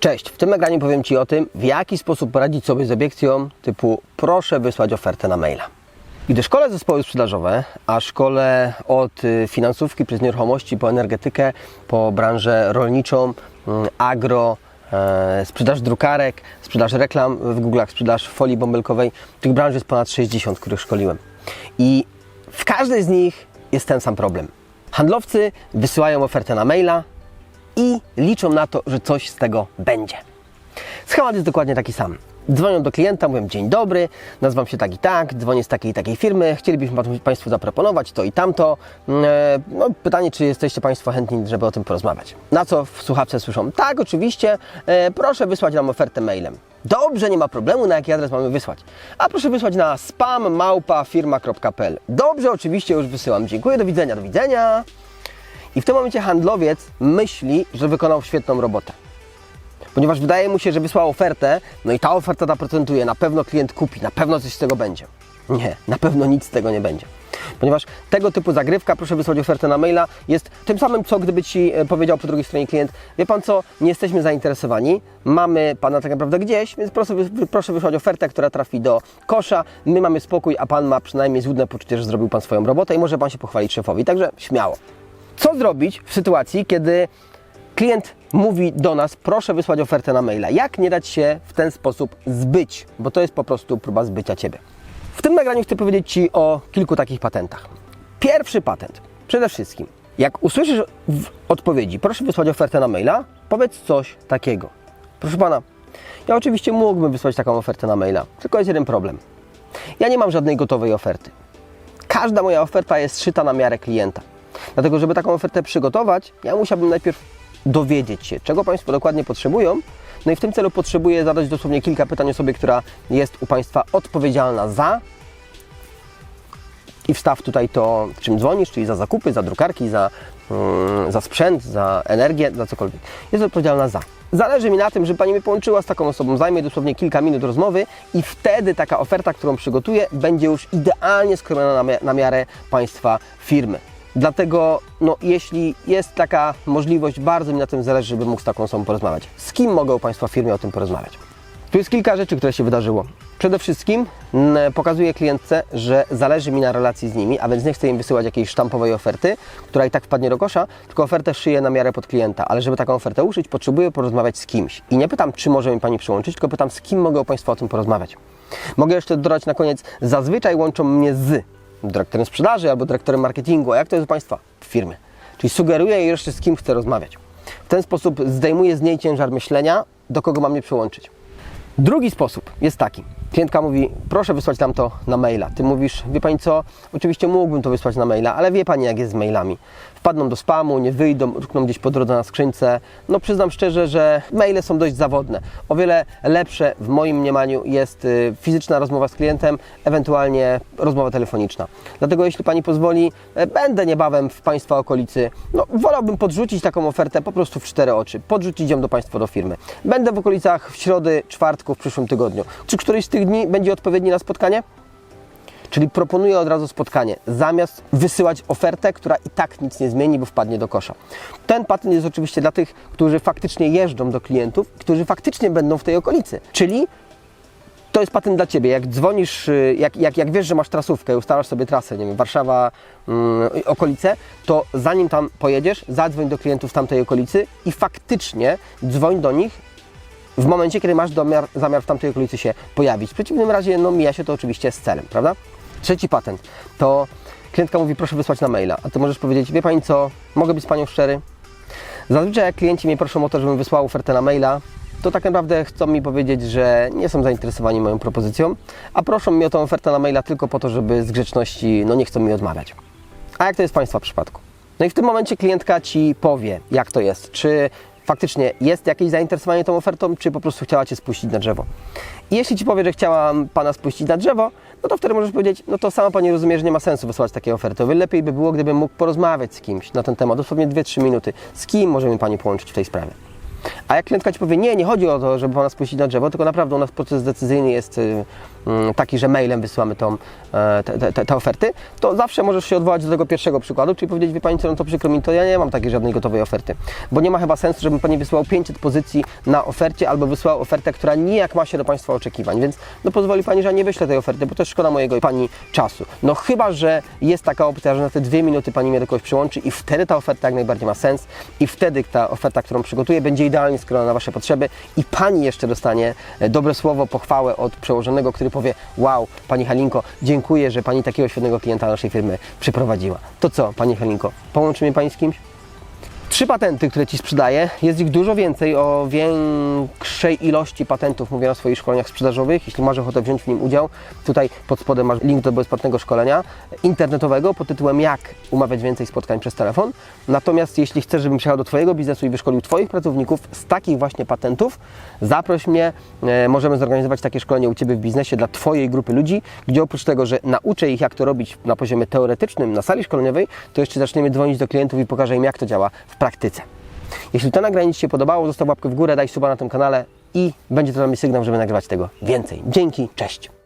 Cześć, w tym nagraniu powiem Ci o tym, w jaki sposób poradzić sobie z obiekcją typu proszę wysłać ofertę na maila. Gdy szkole zespoły sprzedażowe, a szkole od y, finansówki przez nieruchomości po energetykę, po branżę rolniczą, mm, agro, e, sprzedaż drukarek, sprzedaż reklam w Google'ach, sprzedaż folii bąbelkowej, tych branż jest ponad 60, których szkoliłem. I w każdej z nich jest ten sam problem. Handlowcy wysyłają ofertę na maila, liczą na to, że coś z tego będzie. Schemat jest dokładnie taki sam. Dzwonią do klienta, mówią dzień dobry, nazywam się tak i tak, dzwonię z takiej i takiej firmy, chcielibyśmy pa- Państwu zaproponować to i tamto. Mm, e, No, pytanie, czy jesteście Państwo chętni, żeby o tym porozmawiać. Na co w słuchawce słyszą, tak oczywiście, e, proszę wysłać nam ofertę mailem. Dobrze, nie ma problemu, na jaki adres mamy wysłać. A proszę wysłać na spammałpafirma.pl. Dobrze, oczywiście już wysyłam. Dziękuję, do widzenia, do widzenia. I w tym momencie handlowiec myśli, że wykonał świetną robotę. Ponieważ wydaje mu się, że wysłał ofertę, no i ta oferta zaprocentuje, na pewno klient kupi, na pewno coś z tego będzie. Nie, na pewno nic z tego nie będzie. Ponieważ tego typu zagrywka, proszę wysłać ofertę na maila, jest tym samym, co gdyby Ci e, powiedział po drugiej stronie klient, wie Pan co, nie jesteśmy zainteresowani, mamy Pana tak naprawdę gdzieś, więc proszę, proszę wysłać ofertę, która trafi do kosza, my mamy spokój, a Pan ma przynajmniej złudne poczucie, że zrobił Pan swoją robotę i może Pan się pochwalić szefowi, także śmiało. Co zrobić w sytuacji, kiedy klient mówi do nas, proszę wysłać ofertę na maila? Jak nie dać się w ten sposób zbyć? Bo to jest po prostu próba zbycia Ciebie. W tym nagraniu chcę powiedzieć Ci o kilku takich patentach. Pierwszy patent. Przede wszystkim, jak usłyszysz w odpowiedzi, proszę wysłać ofertę na maila, powiedz coś takiego. Proszę Pana, ja oczywiście mógłbym wysłać taką ofertę na maila, tylko jest jeden problem. Ja nie mam żadnej gotowej oferty każda moja oferta jest szyta na miarę klienta. Dlatego, żeby taką ofertę przygotować, ja musiałbym najpierw dowiedzieć się, czego Państwo dokładnie potrzebują. No i w tym celu potrzebuję zadać dosłownie kilka pytań osobie, która jest u Państwa odpowiedzialna za i wstaw tutaj to, czym dzwonisz, czyli za zakupy, za drukarki, za, mm, za sprzęt, za energię, za cokolwiek. Jest odpowiedzialna za. Zależy mi na tym, żeby Pani mnie połączyła z taką osobą. Zajmie dosłownie kilka minut rozmowy i wtedy taka oferta, którą przygotuję, będzie już idealnie skromiona na, mia- na miarę Państwa firmy. Dlatego, no, jeśli jest taka możliwość, bardzo mi na tym zależy, żeby mógł z taką osobą porozmawiać. Z kim mogą Państwa w firmie o tym porozmawiać? Tu jest kilka rzeczy, które się wydarzyło. Przede wszystkim mm, pokazuję klientce, że zależy mi na relacji z nimi, a więc nie chcę im wysyłać jakiejś sztampowej oferty, która i tak wpadnie do kosza, tylko ofertę szyję na miarę pod klienta. Ale żeby taką ofertę uszyć, potrzebuję porozmawiać z kimś. I nie pytam, czy może mi Pani przyłączyć, tylko pytam, z kim mogą Państwo o tym porozmawiać. Mogę jeszcze dodać na koniec, zazwyczaj łączą mnie z dyrektorem sprzedaży albo dyrektorem marketingu, a jak to jest u Państwa? W firmie. Czyli sugeruję jeszcze z kim chcę rozmawiać. W ten sposób zdejmuję z niej ciężar myślenia, do kogo mam mnie przyłączyć. Drugi sposób jest taki. Klientka mówi, proszę wysłać nam to na maila. Ty mówisz, wie Pani co, oczywiście mógłbym to wysłać na maila, ale wie Pani jak jest z mailami. Wpadną do spamu, nie wyjdą, utkną gdzieś po drodze na skrzynce. No przyznam szczerze, że maile są dość zawodne. O wiele lepsze w moim mniemaniu jest y, fizyczna rozmowa z klientem, ewentualnie rozmowa telefoniczna. Dlatego jeśli Pani pozwoli, e, będę niebawem w Państwa okolicy. No wolałbym podrzucić taką ofertę po prostu w cztery oczy. Podrzucić ją do Państwa do firmy. Będę w okolicach w środy, czwartku w przyszłym tygodniu. Czy któryś z tych dni będzie odpowiedni na spotkanie? Czyli proponuję od razu spotkanie, zamiast wysyłać ofertę, która i tak nic nie zmieni, bo wpadnie do kosza. Ten patent jest oczywiście dla tych, którzy faktycznie jeżdżą do klientów, którzy faktycznie będą w tej okolicy. Czyli to jest patent dla Ciebie. Jak dzwonisz, y, jak, jak, jak wiesz, że masz trasówkę ustalasz sobie trasę, nie wiem, Warszawa, mm, okolice, to zanim tam pojedziesz, zadzwoń do klientów tamtej okolicy i faktycznie dzwoń do nich w momencie, kiedy masz domiar, zamiar w tamtej okolicy się pojawić. W przeciwnym razie no, mija się to oczywiście z celem, prawda? Trzeci patent to klientka mówi, proszę wysłać na maila, a Ty możesz powiedzieć, wie Pani co, mogę być z Panią szczery? Zazwyczaj jak klienci mnie proszą o to, żebym wysłał ofertę na maila, to tak naprawdę chcą mi powiedzieć, że nie są zainteresowani moją propozycją, a proszą mnie o tę ofertę na maila tylko po to, żeby z grzeczności, no nie chcą mi odmawiać. A jak to jest w Państwa przypadku? No i w tym momencie klientka Ci powie, jak to jest. Czy faktycznie jest jakieś zainteresowanie tą ofertą, czy po prostu chciała Cię spuścić na drzewo. I jeśli Ci powie, że chciałam Pana spuścić na drzewo, no to wtedy możesz powiedzieć, no to sama Pani rozumie, że nie ma sensu wysyłać takiej oferty. Lepiej by było, gdybym mógł porozmawiać z kimś na ten temat, dosłownie 2-3 minuty. Z kim możemy Pani połączyć w tej sprawie? A jak klientka Ci powie, nie, nie chodzi o to, żeby Pana spuścić na drzewo, tylko naprawdę u nas proces decyzyjny jest y, mm, taki, że mailem wysyłamy tą, e, te, te, te oferty, to zawsze możesz się odwołać do tego pierwszego przykładu, czyli powiedzieć, wie Pani co, no to przykro mi, to ja nie mam takiej żadnej gotowej oferty. Bo nie ma chyba sensu, żebym Pani wysłał 500 pozycji na ofercie, albo wysłał ofertę, która nijak ma się do Państwa oczekiwań, więc no pozwoli Pani, że ja nie wyślę tej oferty, bo też szkoda mojego i Pani czasu. No chyba, że jest taka opcja, że na te dwie minuty Pani mnie do kogoś przyłączy i wtedy ta oferta jak najbardziej ma sens i wtedy ta oferta, którą przygotuję, będzie idealnie skrojona na Wasze potrzeby i Pani jeszcze dostanie e, dobre słowo, pochwałę od przełożonego, który powie, wow, Pani Halinko, dziękuję, że Pani takiego świetnego klienta naszej firmy przyprowadziła. To co, Pani Halinko, połączy mnie Pani z kimś? Trzy patenty, które Ci sprzedaję, jest ich dużo więcej, o większej ilości patentów mówię na swoich szkoleniach sprzedażowych. Jeśli masz ochotę wziąć w nim udział, tutaj pod spodem masz link do bezpłatnego szkolenia internetowego pod tytułem Jak umawiać więcej spotkań przez telefon. Natomiast jeśli chcesz, żebym przyjechał do Twojego biznesu i wyszkolił Twoich pracowników z takich właśnie patentów, zaproś mnie, e, możemy zorganizować takie szkolenie u Ciebie w biznesie dla Twojej grupy ludzi, gdzie oprócz tego, że nauczę ich jak to robić na poziomie teoretycznym na sali szkoleniowej, to jeszcze zaczniemy dzwonić do klientów i pokażę im jak to działa w praktyce. Jeśli to nagranie Ci się podobało, zostaw łapkę w górę, daj suba na tym kanale i będzie to dla mnie sygnał, żeby nagrywać tego więcej. Dzięki, cześć!